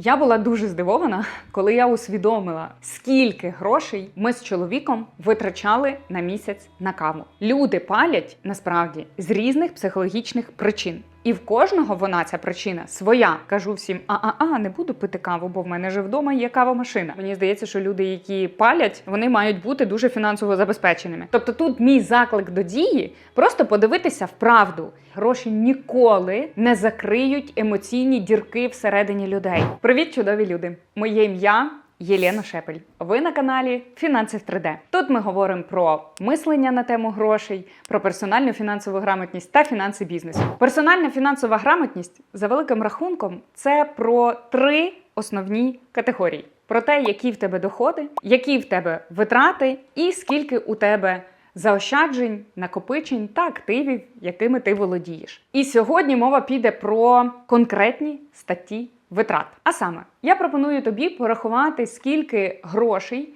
я була дуже здивована, коли я усвідомила, скільки грошей ми з чоловіком витрачали на місяць на каву. Люди палять насправді з різних психологічних причин. І в кожного вона ця причина своя. Кажу всім: а-а-а, не буду пити каву, бо в мене же вдома є кавомашина. Мені здається, що люди, які палять, вони мають бути дуже фінансово забезпеченими. Тобто, тут мій заклик до дії просто подивитися в правду. Гроші ніколи не закриють емоційні дірки всередині людей. Привіт, чудові люди! Моє ім'я. Єлена Шепель. Ви на каналі Фінанси в 3D. Тут ми говоримо про мислення на тему грошей, про персональну фінансову грамотність та фінанси бізнесу. Персональна фінансова грамотність за великим рахунком це про три основні категорії: про те, які в тебе доходи, які в тебе витрати, і скільки у тебе заощаджень, накопичень та активів, якими ти володієш. І сьогодні мова піде про конкретні статті витрат. А саме, я пропоную тобі порахувати, скільки грошей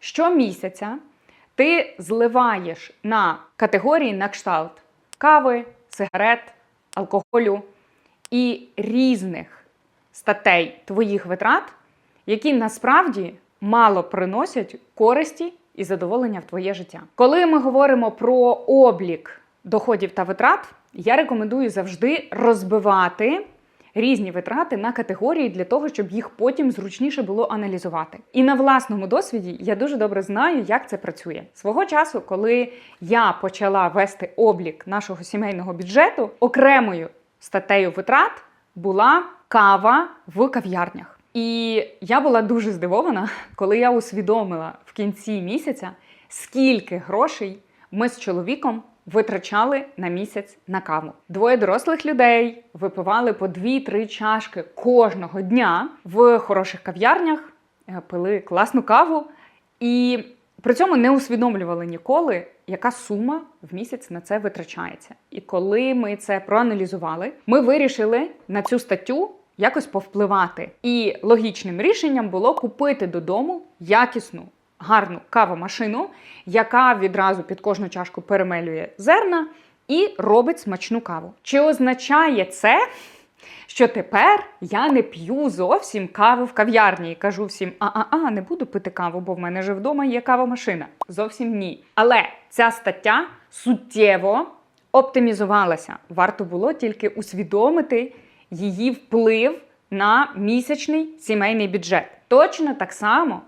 щомісяця ти зливаєш на категорії на кшталт кави, сигарет, алкоголю і різних статей твоїх витрат, які насправді мало приносять користі і задоволення в твоє життя. Коли ми говоримо про облік доходів та витрат, я рекомендую завжди розбивати різні витрати на категорії для того, щоб їх потім зручніше було аналізувати. І на власному досвіді я дуже добре знаю, як це працює. Свого часу, коли я почала вести облік нашого сімейного бюджету, окремою статтею витрат була кава в кав'ярнях. І я була дуже здивована, коли я усвідомила в кінці місяця, скільки грошей ми з чоловіком витрачали на місяць на каву. Двоє дорослих людей випивали по 2-3 чашки кожного дня в хороших кав'ярнях, е, пили класну каву і при цьому не усвідомлювали ніколи, яка сума в місяць на це витрачається. І коли ми це проаналізували, ми вирішили на цю статтю якось повпливати. І логічним рішенням було купити додому якісну гарну кавомашину, яка відразу під кожну чашку перемелює зерна і робить смачну каву. Чи означає це? Що тепер я не п'ю зовсім каву в кав'ярні і кажу всім: а-а-а, не буду пити каву, бо в мене же вдома є кавомашина. Зовсім ні. Але ця стаття суттєво оптимізувалася. Варто було тільки усвідомити її вплив на місячний сімейний бюджет. Точно так само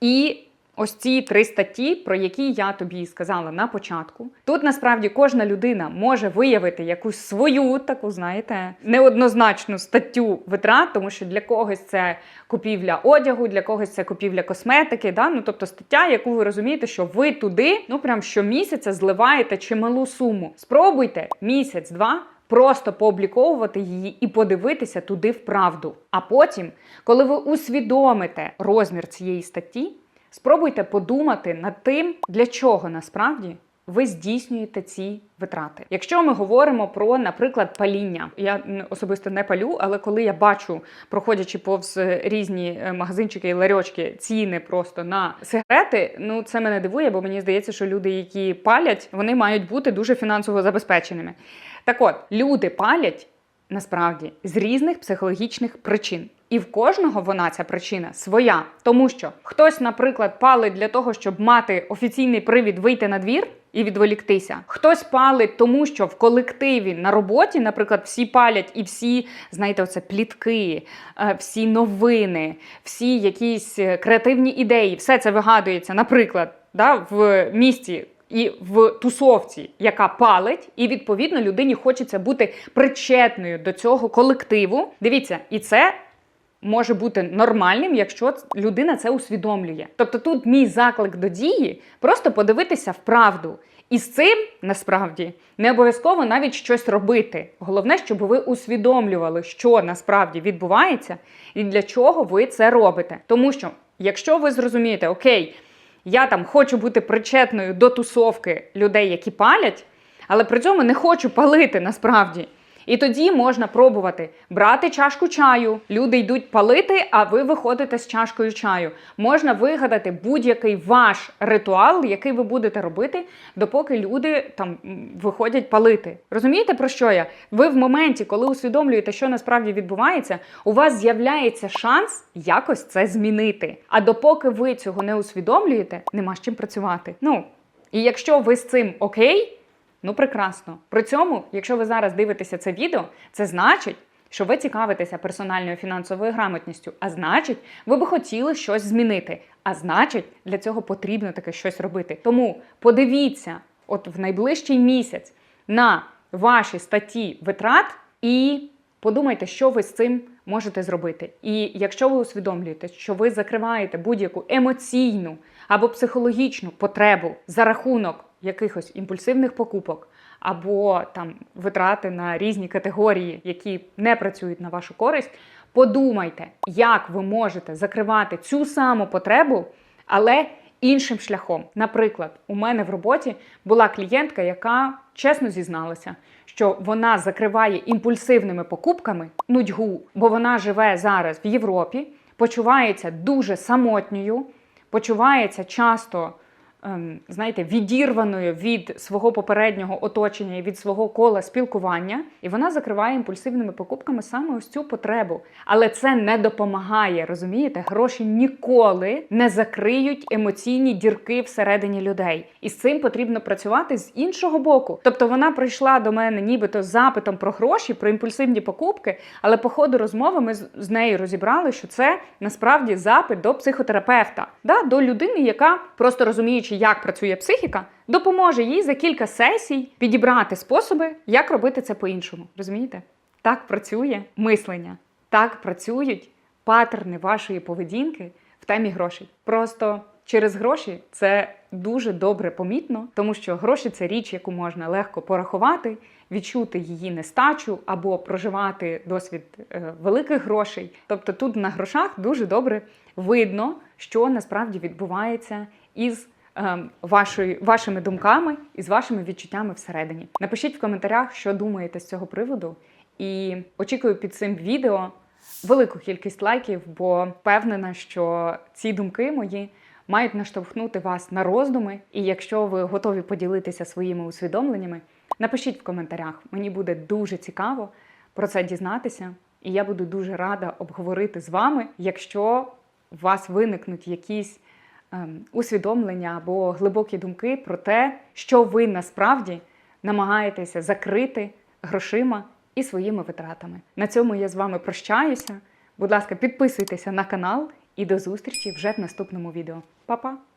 і Ось ці три статті, про які я тобі сказала на початку. Тут насправді кожна людина може виявити якусь свою таку, знаєте, неоднозначну статтю витрат, тому що для когось це купівля одягу, для когось це купівля косметики. Да? Ну тобто стаття, яку ви розумієте, що ви туди, ну прям щомісяця зливаєте чималу суму. Спробуйте місяць-два. Просто пообліковувати її і подивитися туди в правду. А потім, коли ви усвідомите розмір цієї статті, Спробуйте подумати над тим, для чого насправді ви здійснюєте ці витрати. Якщо ми говоримо про, наприклад, паління, я особисто не палю, але коли я бачу, проходячи повз різні е, магазинчики і ларьочки, ціни просто на сигарети, ну це мене дивує, бо мені здається, що люди, які палять, вони мають бути дуже фінансово забезпеченими. Так от, люди палять насправді з різних психологічних причин. І в кожного вона ця причина своя. Тому що хтось, наприклад, палить для того, щоб мати офіційний привід вийти на двір і відволіктися. Хтось палить, тому що в колективі на роботі, наприклад, всі палять і всі, знаєте, оце плітки, е, всі новини, всі якісь е, креативні ідеї, все це вигадується, наприклад, да, в місті. І в тусовці, яка палить, і відповідно людині хочеться бути причетною до цього колективу. Дивіться, і це може бути нормальним, якщо людина це усвідомлює. Тобто тут мій заклик до дії просто подивитися в правду. І з цим насправді не обов'язково навіть щось робити. Головне, щоб ви усвідомлювали, що насправді відбувається і для чого ви це робите. Тому що, якщо ви зрозумієте, окей, я там хочу бути причетною до тусовки людей, які палять, але при цьому не хочу палити насправді. І тоді можна пробувати брати чашку чаю. Люди йдуть палити, а ви виходите з чашкою чаю. Можна вигадати будь-який ваш ритуал, який ви будете робити, допоки люди там виходять палити. Розумієте про що я? Ви в моменті, коли усвідомлюєте, що насправді відбувається, у вас з'являється шанс якось це змінити. А допоки ви цього не усвідомлюєте, нема з чим працювати. Ну і якщо ви з цим окей. Ну, прекрасно. При цьому, якщо ви зараз дивитеся це відео, це значить, що ви цікавитеся персональною фінансовою грамотністю. А значить, ви би хотіли щось змінити. А значить, для цього потрібно таке щось робити. Тому подивіться, от в найближчий місяць на ваші статті витрат і подумайте, що ви з цим можете зробити. І якщо ви усвідомлюєте, що ви закриваєте будь-яку емоційну або психологічну потребу за рахунок якихось імпульсивних покупок, або там витрати на різні категорії, які не працюють на вашу користь, подумайте, як ви можете закривати цю саму потребу, але іншим шляхом. Наприклад, у мене в роботі була клієнтка, яка чесно зізналася, що вона закриває імпульсивними покупками нудьгу, бо вона живе зараз в Європі, почувається дуже самотньою, почувається часто. Ем, Знаєте, відірваною від свого попереднього оточення і від свого кола спілкування, і вона закриває імпульсивними покупками саме ось цю потребу. Але це не допомагає, розумієте? Гроші ніколи не закриють емоційні дірки всередині людей. І з цим потрібно працювати з іншого боку. Тобто вона прийшла до мене нібито з запитом про гроші, про імпульсивні покупки, але по ходу розмови ми з нею розібрали, що це насправді запит до психотерапевта, да? до людини, яка просто розуміючи, як працює психіка, допоможе їй за кілька сесій підібрати способи, як робити це по-іншому. Розумієте? Так працює мислення, так працюють паттерни вашої поведінки в темі грошей. Просто через гроші це дуже добре помітно, тому що гроші це річ, яку можна легко порахувати, відчути її нестачу або проживати досвід е, великих грошей. Тобто тут на грошах дуже добре видно, що насправді відбувається із вашої, вашими думками і з вашими відчуттями всередині. Напишіть в коментарях, що думаєте з цього приводу, і очікую під цим відео велику кількість лайків, бо впевнена, що ці думки мої мають наштовхнути вас на роздуми. І якщо ви готові поділитися своїми усвідомленнями, напишіть в коментарях. Мені буде дуже цікаво про це дізнатися, і я буду дуже рада обговорити з вами, якщо у вас виникнуть якісь ем, усвідомлення або глибокі думки про те, що ви насправді намагаєтеся закрити грошима і своїми витратами. На цьому я з вами прощаюся. Будь ласка, підписуйтеся на канал і до зустрічі вже в наступному відео. Па-па!